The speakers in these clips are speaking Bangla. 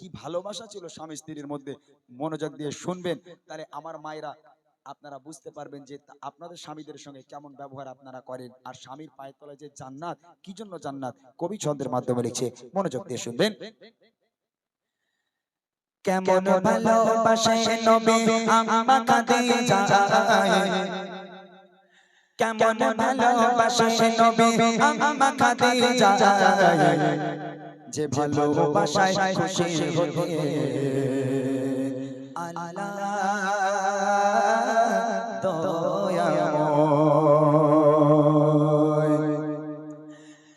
কি ভালোবাসা ছিল স্বামী স্ত্রীর মধ্যে? মনোযোগ দিয়ে শুনবেন। তাহলে আমার মায়েরা আপনারা বুঝতে পারবেন যে আপনাদের স্বামীদের সঙ্গে কেমন ব্যবহার আপনারা করেন। আর স্বামীর পায়ের তলায় যে জান্নাত কি জন্য জান্নাত? কবি ছন্দের মাধ্যমে লিখছে মনোযোগ দিয়ে শুনবেন। কেমন ভালোবাসে নবী আম্মা খাদিজা? কেমন ভালোবাসে নবী আম্মা খাদিজা? যে ভালোবাসায় খুশি হয়ে আল্লাহ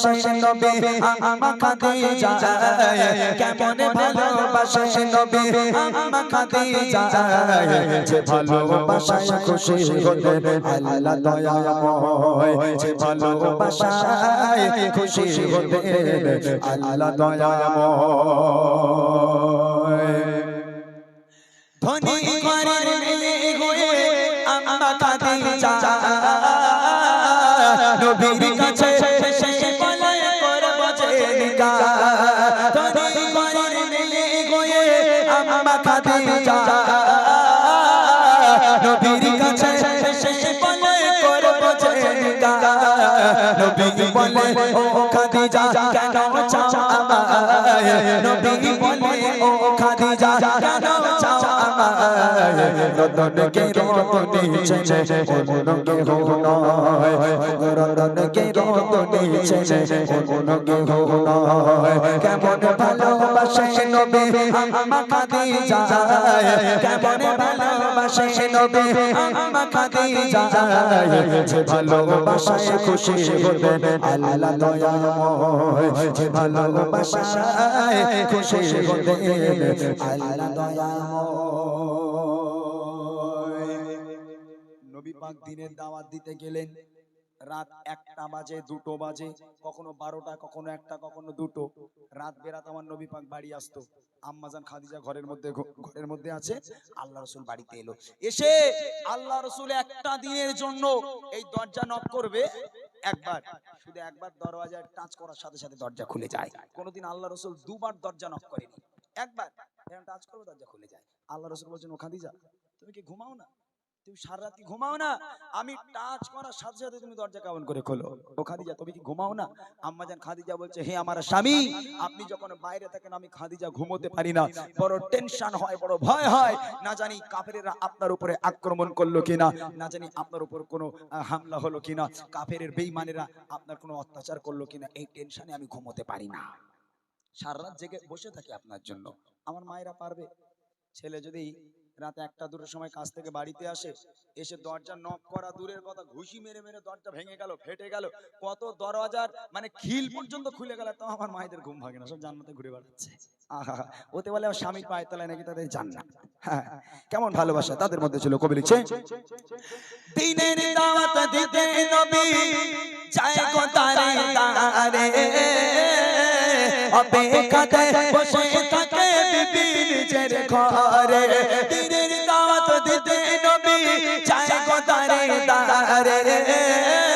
ভালোবাসে নবী আম্মা খাদিজা কেমন ভালোবাসে নবী আম্মা খাদিজা যে ভালোবাসায় খুশি হতে আল্লাহ দয়াময়। যে ভালোবাসায় খুশি হতে আল্লাহ দয়াময়। নবীর কাছে সে বলে করব যে নবী বলে ও খাদিজা কেন চাও আমায়? নবী রতন কে রতন ছেলে অন্য কে হো রতন কে রতন ছেলে অন্য কে হো কেমন ভালোবাসে নবী আম্মা খাদিজা কেমন ভালোবাসে নবী আম্মা খাদিজা যে ভালোবাসায় খুশি হতে আল্লাহ দয়াময় যে ভালোবাসায় খুশি হতে আল্লাহ দয়াময় পাক দিনের দাওয়াত দিতে গেলেন। রাত একটা বাজে, দুটো বাজে, কখনো বারোটা, কখনো একটা, কখনো দুটো। রাত বেরাত আমার নবী পাক বাড়ি আসতো। আম্মাজান খাদিজা ঘরের মধ্যে ঘরের মধ্যে আছে। আল্লাহ রসুল বাড়িতে এলো। এসে আল্লাহ রসুল একটা দিনের জন্য এই দরজা নক করবে। একবার, শুধু একবার দরওয়াজায় টাচ করার সাথে সাথে দরজা খুলে যায়। কোনোদিন আল্লাহ রসুল দুবার দরজা নক করেনি। একবার টাচ করবে দরজা খুলে যায়। আল্লাহ রসুল বলছেন, ও খাদিজা, তুমি কি ঘুমাও না? তুমি সারা রাত ঘুমাও না। আমি টাচ করার সাথে সাথে তুমি দরজা কেমন করে খোলো? ও খাদিজা, তুমি কি ঘুমাও না? আম্মাজান খাদিজা বলছে, হে আমার স্বামী, আপনি যখন বাইরে থাকেন, আমি খাদিজা ঘুমোতে পারি না। বড় টেনশন হয়, বড় ভয় হয়। না জানি কাফেরেরা আপনার উপরে আক্রমণ করল কিনা, না জানি আপনার উপর কোনো হামলা হলো কিনা। কাফেরের বেঈমানেরা আপনার কোনো অত্যাচার করল কিনা, এই টেনশনে আমি ঘুমোতে পারি না। সারা রাত জেগে বসে থাকি আপনার জন্য। আমার মায়েরা পারবে? ছেলে যদি রাত একটা দুটোর সময় কাজ থেকে বাড়িতে আসে, এসে দরজা নক করা, দূরের কথা ঘুষি মেরে মেরে দরজা ভেঙে গেল, ফেটে গেল, কত দরজার মানে খিল পর্যন্ত খুলে গেল তো আমার মায়েদের ঘুম ভাগে না, সব জান্নাতে ঘুরে বেড়াচ্ছে। ওতে বলে স্বামীর পায়ের তলায় নাকি তাদের জান্নাত। হ্যাঁ কেমন ভালোবাসা, তাদের মধ্যে ছিল কবি লিখছে, দিনের দাওয়াত দিতে নবী যায় গো তারে, অপেক্ষাতে বসে থাকে বিবি নিজের ঘরে। তারে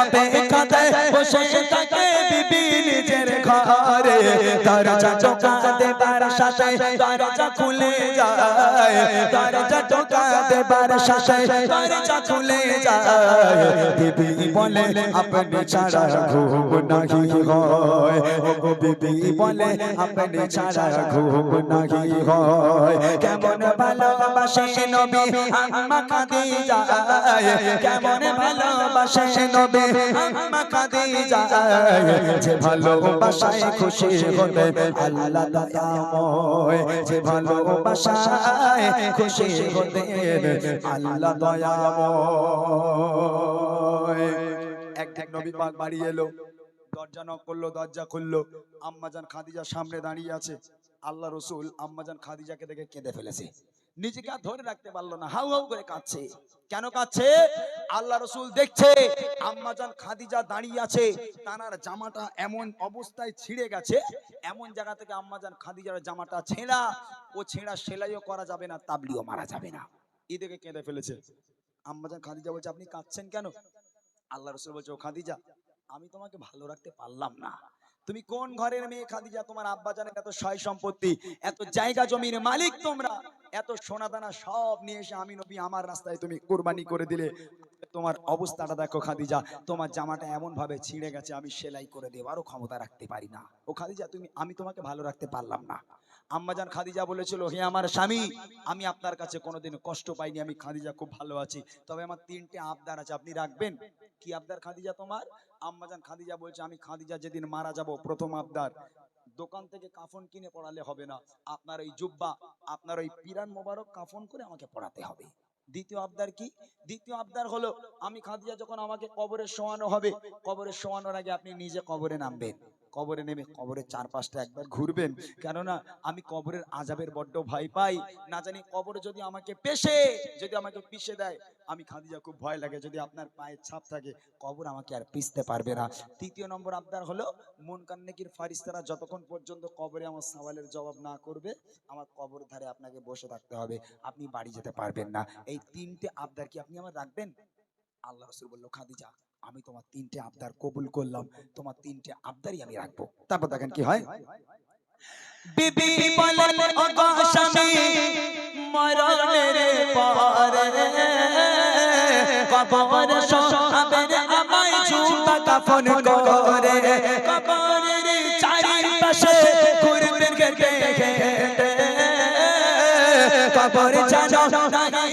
অপেক্ষাতে বসে থাকে বিবি নিজের ঘরে। দরজা টোকা দেবার সাথে দরজা খুলে যায়। দরজা টোকা দেবার সাথে দরজা খুলে যায়। বিবি বলে, আপনি ছাড়া ঘুম নাহি হয়। বিবি বলে, আপনি ছাড়া ঘুম নাহি হয়। কেমন ভালোবাসে নবী আম্মা খাদিজা। কেমন ভালোবাসে নবী আম্মা খাদিজা যে ভালোবাসায় খুশি হতে আল্লাহ দয়াময় যে ভালোবাসায় খুশি হতে আল্লাহ দয়াময় একদিন নবী পাক বাড়ি এলো দরজা নক করল দরজা খুললো আম্মাজান খাদিজা সামনে দাঁড়িয়ে আছে। আল্লাহ রসুল আম্মাজান খাদিজাকে দেখে কেঁদে ফেলেছে। নিজেকে আর ধরে রাখতে পারল না, হাউ হাউ করে কাঁদছে। কেন কাঁদছে? আল্লাহ রসুল দেখছে আম্মাজান খাদিজা দাঁড়িয়ে আছে, তানার জামাটা এমন অবস্থায় ছিঁড়ে গেছে, এমন জায়গা থেকে আম্মাজান খাদিজার জামাটা ছেঁড়া, ও ছেঁড়া সেলাইও করা যাবে না, তাবলিও মারা যাবে না। এদিকে কেঁদে ফেলেছে। আম্মাজান খাদিজা বলছে, আপনি কাঁদছেন কেন? আল্লাহ রসুল বলছে, ও খাদিজা, আমি তোমাকে ভালো রাখতে পারলাম না। তুমি কোন ঘরের মেয়ে খাদিজা? তোমার আব্বা জানেন এত সয় সম্পত্তি, এত জায়গা জমির মালিক তোমরা। এত সোনা দানা সব নিয়ে এসে আমি নবী, আমার রাস্তায় তুমি কোরবানি করে দিলে। তোমার অবস্থাটা দেখো খাদিজা, তোমার জামাটা এমন ভাবে ছিঁড়ে গেছে, আমি সেলাই করে দেওয়ারও ক্ষমতা রাখতে পারি না। ও খাদিজা, তুমি, আমি তোমাকে ভালো রাখতে পারলাম না। আম্মাজান খাদিজা বলেছিল, হে আমার স্বামী, আমি আপনার কাছে কোনোদিন কষ্ট পাইনি, আমি খাদিজা খুব ভালো আছি। তবে আমার তিনটে আবদার আছে, আপনি রাখবেন? কি আবদার খাদিজা তোমার? আম্মাজান খাদিজা বলছে, আমি খাদিজা যেদিন মারা যাব, প্রথম আবদার। দোকান থেকে কাফন কিনে পড়ালে হবে না। আপনার ওই জুব্বা, আপনার ওই পিরান মোবারক কাফন করে আমাকে পড়াতে হবে। দ্বিতীয় আবদার কি? দ্বিতীয় আবদার হলো, আমি খাদিজা যখন আমাকে কবরে শোয়ানো হবে, কবরে শোয়ানোর আগে আপনি নিজে কবরে নামবেন। কবরে নেমে কবরের চারপাশটা একবার ঘুরবেন। কেননা আমি কবরের আজাবের বড্ড ভয় পাই। না জানি কবরে যদি আমাকে পেশে যদি আমাকে পিষে দেয়, আমি খাদিজা খুব ভয় লাগে। যদি আপনার পায়ের ছাপ থাকে, কবর আমাকে আর পিষতে পারবে না। তৃতীয় নম্বর আবদার হলো মন কান্নেকির ফারিস্তারা যতক্ষণ পর্যন্ত কবরে আমার সওয়ালের জবাব না করবে, আমার কবর ধারে আপনাকে বসে থাকতে হবে। আপনি বাড়ি যেতে পারবেন না। এই তিনটে আবদার কি আপনি আমার রাখবেন? আল্লাহ রসুল বলল, খাদিজা আমি তোমার তিনটে আবদার কবুল করলাম, তোমার তিনটে আবদারই আমি রাখব। তারপর দেখেন কি হয়? বিবি বলেন ও গো স্বামী, মরণের পরে কবর সহাবের আমায় জুতা কাফন করে, কবরের চারিপাশে ঘুরবেন ঘেটে ঘেটে কবর জানো নাই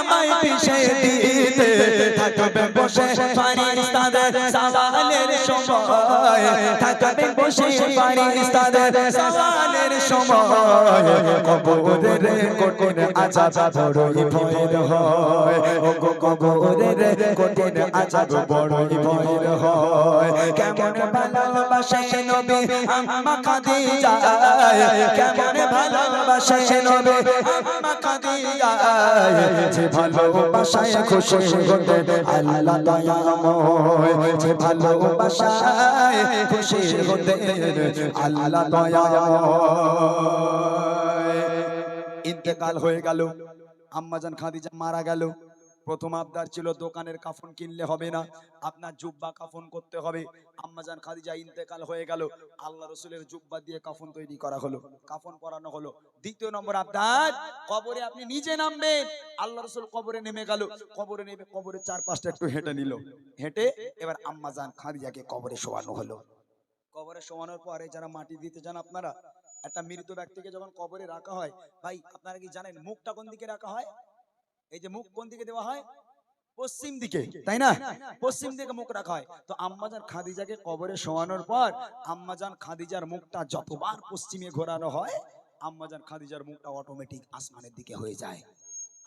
আমায় পিছে দিতে থাকবে বসে ফারিস্তাদের সওয়ালের সময়। থাকবে বসে ফারিস্তাদের সওয়ালের সময়। কবরের বড়ই ভয়ের হয়। কবরের বড়ই ভয়ের হয়। কেমন ভালোবাসে নবী কেমন ভালোবাসে নবী ভালোবাসায় খুশি হতে আল্লাহ দয়াময় যে খুশি হতে আল্লাহ দয়াময় ইন্তেকাল হয়ে গেল। আম্মাজান খাদিজা মারা গেল। প্রথম আবদার ছিল, দোকানের কাফন কিনলে হবে না। আপনার জুব্বা কাফন করতে হবে। আম্মাজান খাদিজা ইন্তেকাল হয়ে গেল। আল্লাহ রসুলের জুব্বা দিয়ে কাফন তৈরি করা হলো। কাফন পরানো হলো। দ্বিতীয় নম্বর আবদার, কবরে আপনি নিজে নামবেন। আল্লাহ রসুল কবরে নেমে গেল। কবরে নেমে কবরের চার পাঁচটা একটু হেঁটে নিল। হেঁটে এবার আম্মাজান খাদিজাকে কবরে শোয়ানো হলো। কবরে শোয়ানোর পরে যারা মাটি দিতে যান আপনারা, একটা মৃত ব্যক্তিকে যখন কবরে রাখা হয়, ভাই, আপনারা কি জানেন মুখটা কোন দিকে রাখা হয়? এই যে মুখ কোন দিকে দেওয়া হয়? পশ্চিম দিকে তাই না? পশ্চিম দিকে মুখ রাখা হয়। তো আম্মাজান খাদিজাকে কবরে শোয়ানোর পর আম্মাজান খাদিজার মুখটা যতবার পশ্চিমে ঘোরানো হয় আম্মাজান খাদিজার মুখটা অটোমেটিক আসমানের দিকে হয়ে যায়।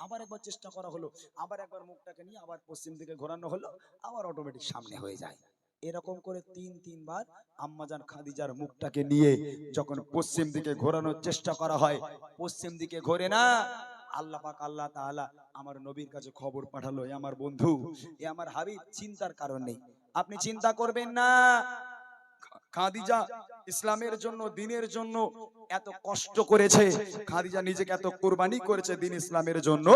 আবার একবার চেষ্টা করা হলো আবার একবার মুখটাকে নিয়ে আবার পশ্চিম দিকে ঘোরানো হলো আবার অটোমেটিক সামনে হয়ে যায়। এরকম করে তিন তিনবার আম্মাজান খাদিজার মুখটাকে নিয়ে যখন পশ্চিম দিকে ঘোরানোর চেষ্টা করা হয় পশ্চিম দিকে ঘোরে না আল্লাহ পাক আল্লাহ তাআলা আমার নবীর কাছে খবর পাঠালো আমার বন্ধু, এ আমার হাবিব, চিন্তার কারণ নেই। আপনি চিন্তা করবেন না খাদিজা ইসলামের জন্য দিনের জন্য এত কষ্ট করেছে। খাদিজা নিজেকে এত কোরবানি করেছে দিন ইসলামের জন্য।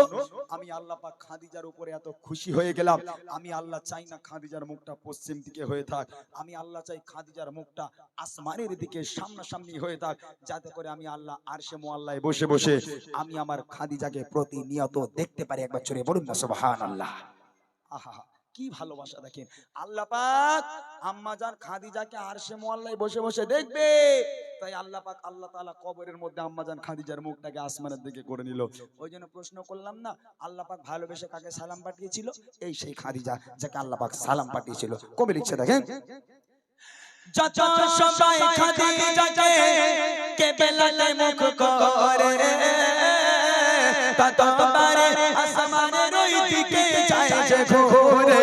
আমি আল্লাহ পাক খাদিজার উপরে এত খুশি হয়ে গেলাম। আমি আল্লাহ চাই না খাদিজার মুখটা পশ্চিম দিকে হয়ে থাক। আমি আল্লাহ চাই খাদিজার মুখটা আসমানের দিকে সামনাসামনি হয়ে থাক। যাতে করে আমি আল্লাহ আরশে মোয়াল্লায় বসে বসে আমি আমার খাদিজাকে প্রতিনিয়ত দেখতে পারি। একবার চলে বলুন না সুবহানাল্লাহ। আহা। কি ভালোবাসা দেখেন? আল্লাহ পাক আম্মা জান খাদিজাকে আরশে মোয়াল্লায় বসে বসে দেখবে। তাই আল্লাহ পাক আল্লাহ তাআলা কবরের মধ্যে আম্মা জান খাদিজার মুখটাকে আসমানের দিকে করে নিল। ওই জন্য প্রশ্ন করলাম না, আল্লাহ পাক ভালোবেসে কাকে সালাম পাঠিয়েছিল? এই সেই খাদিজা, যাকে আল্লাহ পাক সালাম পাঠিয়েছিল। কবে লিখছে দেখেন মুখ ঘুরে।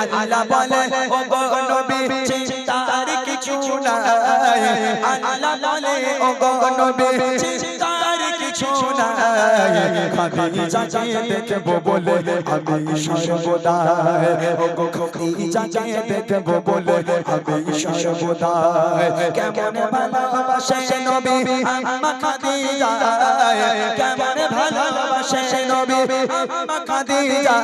আল্লাহ বলে, ও গো নবী, চিন্তার কিছু নাই। আল্লাহ বলে, ও গো নবী, চিন্তার কিছু নাই। খাদিজাকে দেখব বলে, আমি সর্বদাই। ও গো খাদিজাকে দেখব বলে, আমি সর্বদাই। কেমন ভালোবাসে নবী, আম্মা খাদিজা। কেমন ভালোবাসে নবী আম্মা খাদিজা।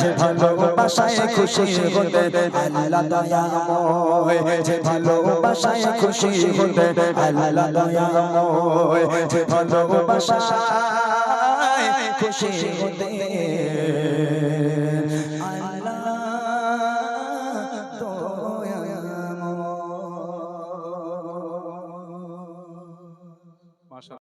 যে ভালোবাসায় খুশি হতে আল্লাহ দয়াময়। যে ভালোবাসায় খুশি হতে আল্লাহ দয়াময়। যে ভালোবাসায় খুশি হতে